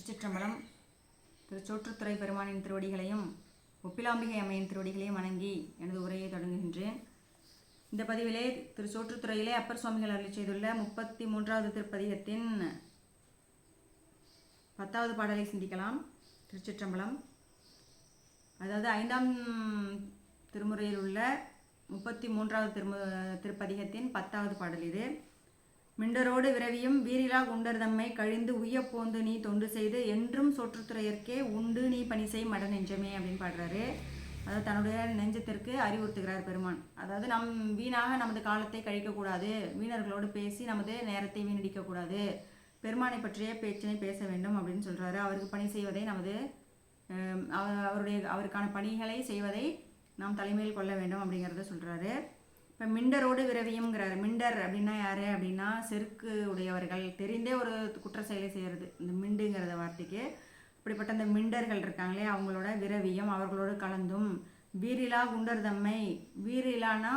திருச்சிற்றம்பலம் திருச்சோற்றுத்துறை பெருமானின் திருவடிகளையும் ஒப்பிலாம்பிகை அம்மையின் திருவடிகளையும் வணங்கி எனது உரையை தொடங்குகின்றேன். இந்த பதிவிலே திருச்சோற்றுத்துறையிலே அப்பர் சுவாமிகள் அருளி செய்துள்ள முப்பத்தி மூன்றாவது திருப்பதிகத்தின் பத்தாவது பாடலை சிந்திக்கலாம். திருச்சிற்றம்பலம். அதாவது ஐந்தாம் திருமுறையில் உள்ள முப்பத்தி மூன்றாவது திருமு திருப்பதிகத்தின் பத்தாவது பாடல் இது. மிண்டரோடு விரவியும் வீரிலா குண்டர் தம்மை கழிந்து உய்யப் போந்து நீ தொண்டு செய்து என்றும் சோற்றுத்துறையர்க்கே உண்டு நீ பணி செய் மட நெஞ்சமே அப்படின்னு பாடுறாரு. அதாவது தன்னுடைய நெஞ்சத்திற்கு அறிவுறுத்துகிறார் பெருமான். அதாவது நம் வீணாக நமது காலத்தை கழிக்கக்கூடாது. வீணர்களோடு பேசி நமது நேரத்தை வீணடிக்கக்கூடாது. பெருமானை பற்றிய பேச்சினை பேச வேண்டும் அப்படின்னு சொல்கிறாரு அவருக்கு பணி செய்வதை நமது அவருடைய அவருக்கான பணிகளை செய்வதை நாம் தலைமையில் கொள்ள வேண்டும் அப்படிங்கிறத சொல்கிறாரு இப்போ மிண்டரோடு விரவியம்ங்கிறாரு. மிண்டர் அப்படின்னா யார்? அப்படின்னா செருக்கு உடையவர்கள். தெரிந்தே ஒரு குற்ற செயலை செய்கிறது இந்த மிண்டுங்கிறத வார்த்தைக்கு அப்படிப்பட்ட அந்த மிண்டர்கள் இருக்காங்களே அவங்களோட விரவியம் அவர்களோடு கலந்தும். வீரிலா குண்டர் தம்மை வீரிலானா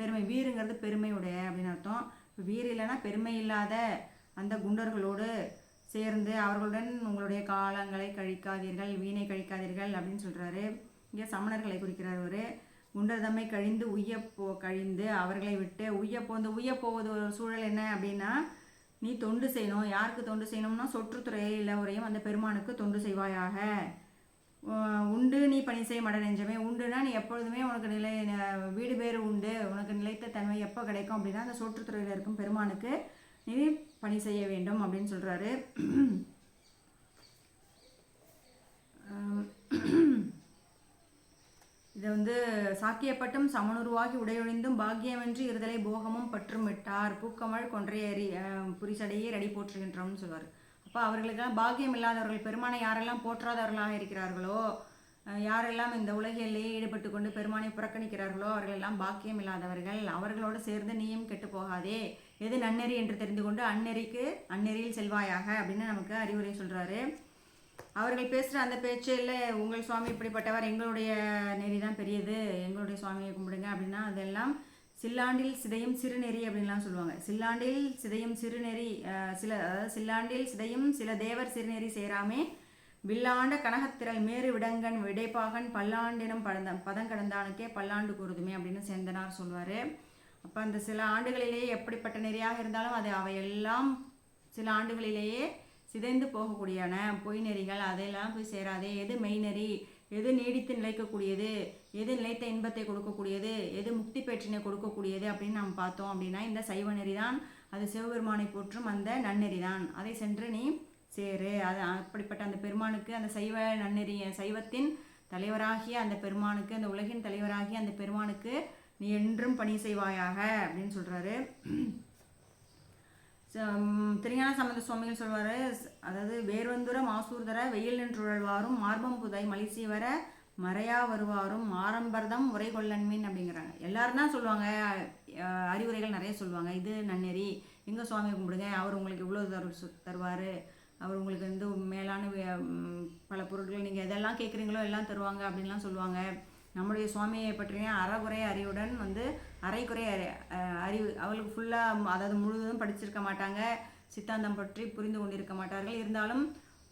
பெருமை. வீருங்கிறது பெருமை உடைய அப்படின்னு அர்த்தம். வீரிலனா பெருமை இல்லாத அந்த குண்டர்களோடு சேர்ந்து அவர்களுடன் உங்களுடைய காலங்களை கழிக்காதீர்கள் வீணை கழிக்காதீர்கள் அப்படின்னு சொல்கிறாரு இங்கே சமணர்களை குறிக்கிறார் ஒரு குண்டர்தம்மை கழிந்து உய்ய போ கழிந்து அவர்களை விட்டு உய்ய போந்து உய்ய போவது ஒரு சூழல் என்ன அப்படின்னா நீ தொண்டு செய்யணும். யாருக்கு தொண்டு செய்யணும்னா சொற்றுத்துறையில் உரையும் அந்த பெருமானுக்கு தொண்டு செய்வாயாக. உண்டு நீ பணி செய்ய மட நெஞ்சமே. உண்டுனா நீ எப்பொழுதுமே உனக்கு நிலை வீடு பேர் உண்டு. உனக்கு நிலைத்த தன்மை எப்போ கிடைக்கும் அப்படின்னா அந்த சொற்றுத்துறையில் இருக்கும் பெருமானுக்கு நீ பணி செய்ய வேண்டும் அப்படின்னு சொல்கிறாரு இது வந்து சாக்கியப்பட்டும் சமனுருவாகி உடையொழிந்தும் பாக்கியமென்று இருதலை போகமும் பற்றும் விட்டார் பூக்கமழ் கொன்றையறி புரிசடையே ரெடி போற்றுகின்றோம்னு சொல்வார். அப்போ அவர்களுக்கெல்லாம் பாக்கியம் இல்லாதவர்கள் பெருமானை யாரெல்லாம் போற்றாதவர்களாக இருக்கிறார்களோ யாரெல்லாம் இந்த உலகிலேயே ஈடுபட்டு கொண்டு பெருமானை புறக்கணிக்கிறார்களோ அவர்களெல்லாம் பாக்கியம் இல்லாதவர்கள். அவர்களோடு சேர்ந்து நீயும் கெட்டு போகாதே. எது நன்னெறி என்று தெரிந்து கொண்டு அந்நெறிக்கு அந்நெறியில் செல்வாயாக அப்படின்னு நமக்கு அறிவுரை சொல்கிறாரு அவர்கள் பேசுகிற அந்த பேச்சில் உங்கள் சுவாமி இப்படிப்பட்டவர் எங்களுடைய நெறி தான் பெரியது எங்களுடைய சுவாமியை கும்பிடுங்க அப்படின்னா அதெல்லாம் சில்லாண்டில் சிதையும் சிறுநெறி அப்படின்லாம் சொல்லுவாங்க. சில்லாண்டில் சிதையும் சிறுநெறி சில அதாவது சில்லாண்டில் சிதையும் சில தேவர் சிறுநெறி சேராமே வில்லாண்ட கனகத்திரல் மேறு விடங்கன் விடைப்பாகன் பல்லாண்டினம் பழந்த பதங்கடந்தானுக்கே பல்லாண்டு கூறுதுமே அப்படின்னு சேந்தனார் சொல்வார். அப்போ அந்த சில ஆண்டுகளிலேயே எப்படிப்பட்ட நெறியாக இருந்தாலும் அது அவையெல்லாம் சில ஆண்டுகளிலேயே சிதைந்து போகக்கூடியன. பொய் நெறிகள் அதையெல்லாம் போய் சேராதே. எது மெய்நெறி எது நீடித்து நிலைக்கக்கூடியது? எது நிலைத்த இன்பத்தை கொடுக்கக்கூடியது? எது முக்தி பெற்றினை கொடுக்கக்கூடியது அப்படின்னு நாம் பார்த்தோம் அப்படின்னா இந்த சைவ நெறி தான் அது சிவபெருமானை போற்றும் அந்த நன்னெறி தான் அதை சென்று நீ சேரு. அது அப்படிப்பட்ட அந்த பெருமானுக்கு அந்த சைவ நன்னெறி சைவத்தின் தலைவராகிய அந்த பெருமானுக்கு அந்த உலகின் தலைவராகிய அந்த பெருமானுக்கு நீ என்றும் பணி செய்வாயாக அப்படின்னு சொல்கிறாரு திருஞான சம்பந்த சுவாமிகள் சொல்வார் அதாவது வேர்வந்துர மாசூர்தர வெயில் நின்றுழல்வாரும் மார்பம் புதை மலிசி வர மறையா வருவாரும் ஆரம்பர்தம் உரை கொள்ளன்மீன் அப்படிங்கிறாங்க. எல்லாரும் தான் சொல்லுவாங்க அறிவுரைகள் நிறைய சொல்லுவாங்க. இது நன்னெறி எங்க சுவாமியை கும்பிடுங்க அவர் உங்களுக்கு இவ்வளோ தரு தருவார் அவர் உங்களுக்கு வந்து மேலான பல பொருட்கள் நீங்கள் எதெல்லாம் கேட்குறீங்களோ எல்லாம் தருவாங்க அப்படின்லாம் சொல்லுவாங்க. நம்முடைய சுவாமியை பற்றிய அறகுறை அறிவுடன் வந்து அரைக்குறை அறி அறிவு அவளுக்கு ஃபுல்லாக அதாவது முழுவதும் படிச்சிருக்க மாட்டாங்க. சித்தாந்தம் பற்றி புரிந்து கொண்டிருக்க மாட்டார்கள். இருந்தாலும்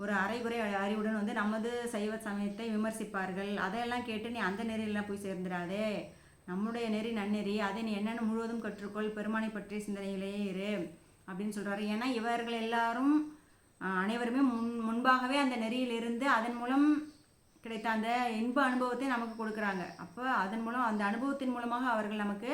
ஒரு அரைகுறை அறிவுடன் வந்து நமது சைவ சமயத்தை விமர்சிப்பார்கள். அதையெல்லாம் கேட்டு நீ அந்த நெறியெல்லாம் போய் சேர்ந்துடாதே. நம்முடைய நெறி நன்னெறி. அதை நீ என்னென்னு முழுவதும் கற்றுக்கொள். பெருமானை பற்றிய சிந்தனையிலேயே இரு அப்படின்னு சொல்கிறாரு ஏன்னா இவர்கள் எல்லாரும் அனைவருமே முன் முன்பாகவே அந்த நெறியிலிருந்து அதன் மூலம் கிடைத்த அந்த இன்ப அனுபவத்தை நமக்கு கொடுக்குறாங்க. அப்போ அதன் மூலம் அந்த அனுபவத்தின் மூலமாக அவர்கள் நமக்கு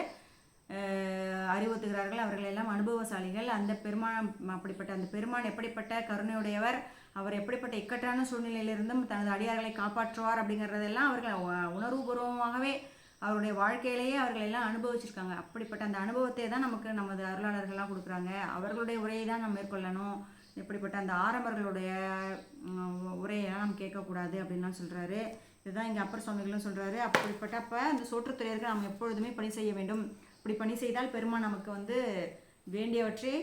அறிவுறுத்துகிறார்கள். அவர்கள் எல்லாம் அனுபவசாலிகள். அந்த பெருமான் அப்படிப்பட்ட அந்த பெருமான் எப்படிப்பட்ட கருணையுடையவர் அவர் எப்படிப்பட்ட இக்கட்டான சூழ்நிலையிலிருந்தும் தனது அடியார்களை காப்பாற்றுவார் அப்படிங்கிறதெல்லாம் அவர்கள் உணர்வுபூர்வமாகவே அவருடைய வாழ்க்கையிலேயே அவர்கள் எல்லாம் அனுபவிச்சிருக்காங்க. அப்படிப்பட்ட அந்த அனுபவத்தை தான் நமக்கு நமது அருளாளர்கள்லாம் கொடுக்குறாங்க. அவர்களுடைய உரையை தான் நம்ம மேற்கொள்ளணும். இப்படிப்பட்ட அந்த ஆரம்பர்களுடைய உரையெல்லாம் நம்ம கேட்கக்கூடாது அப்படின்லாம் சொல்கிறாரு இதுதான் இங்கே அப்பர் சுவாமிகளும் சொல்கிறாரு அப்படிப்பட்ட அப்போ அந்த சோற்றுத்துறையர்கள் நாம் எப்பொழுதுமே பணி செய்ய வேண்டும். இப்படி பணி செய்தால் பெருமான் நமக்கு வந்து வேண்டியவற்றை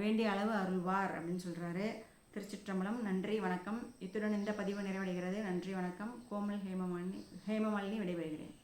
வேண்டிய அளவு அருள்வார் அப்படின்னு சொல்கிறாரு திருச்சிற்றம்பலம் நன்றி வணக்கம். இத்துடன் இந்த பதிவு நிறைவடைகிறது. நன்றி வணக்கம். கோமல் ஹேமமாலினி ஹேமமாலினி விடைபெறுகிறேன்.